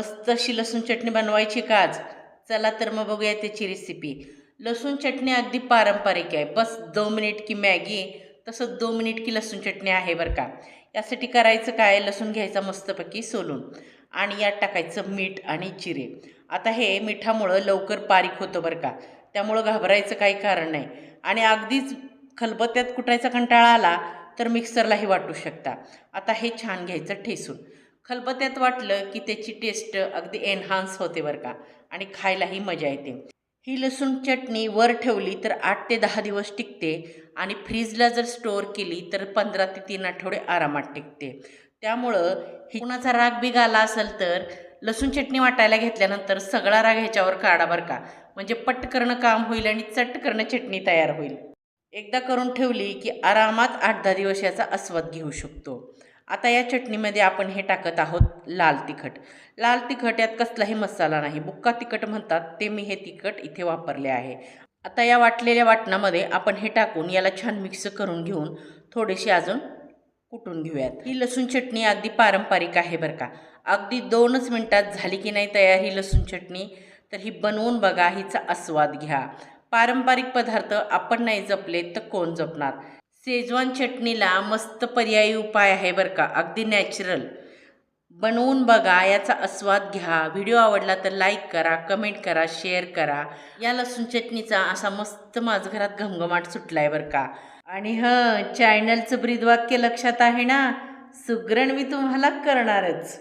मस्त अशी लसूण चटणी बनवायची का आज? चला तर मग बघूया त्याची रेसिपी लसूण चटणी अगदी पारंपरिक आहे. बस दोन मिनिट की मॅगी तसं दोन मिनिट की लसूण चटणी आहे बरं का. यासाठी करायचं काय? लसूण घ्यायचा मस्तपैकी सोलून. आणि यात टाकायचं मीठ आणि जिरे. आता हे मिठामुळं लवकर पारीक होतं बरं का. त्यामुळं घाबरायचं काही कारण नाही. आणि अगदीच खलबत्त्यात कुटायचा कंटाळा आला तर मिक्सरलाही वाटू शकता. आता हे छान घ्यायचं ठेसून खलबत्त्यात वाटलं की त्याची टेस्ट अगदी एन्हान्स होते बरं का. आणि खायलाही मजा येते. ही लसूण चटणी वर ठेवली तर आठ ते दहा दिवस टिकते आणि फ्रीजला जर स्टोअर केली तर पंधरा ते तीन आठवडे आरामात टिकते. त्यामुळं ही कुणाचा राग बिग आला असेल तर लसूण चटणी वाटायला घेतल्यानंतर सगळा राग ह्याच्यावर काढा बरं का. म्हणजे पट करणं काम होईल आणि चट करणं चटणी तयार होईल. एकदा करून ठेवली की आरामात आठ दहा दिवस याचा आस्वाद घेऊ शकतो. आता या चटणीमध्ये आपण हे टाकत आहोत लाल तिखट. लाल तिखट यात कसलाही मसाला नाही. बुक्का तिखट म्हणतात ते मी हे तिखट इथे वापरले आहे. आता या वाटलेल्या वाटणामध्ये आपण हे टाकून याला छान मिक्स करून घेऊन थोडीशी अजून कुटून घेऊयात. ही लसूण चटणी अगदी पारंपरिक आहे बरं का. अगदी दोनच मिनटात झाली की नाही तयार ही लसूण चटणी? तर ही बनवून बघा हिचा आस्वाद घ्या. पारंपरिक पदार्थ आपण नाही जपले तर कोण जपणार? सेजवान चटणीला मस्त पर्यायी उपाय आहे बरं का अगदी नॅचरल बनवून बघा याचा आस्वाद घ्या. व्हिडिओ आवडला तर लाईक करा कमेंट करा शेअर करा. या लसूण चटणीचा असा मस्त माझ्या घरात घमघमाट सुटला आहे बरं का. आणि हं चॅनलचं ब्रीदवाक्य लक्षात आहे ना? सुग्रण मी तुम्हाला करणारच.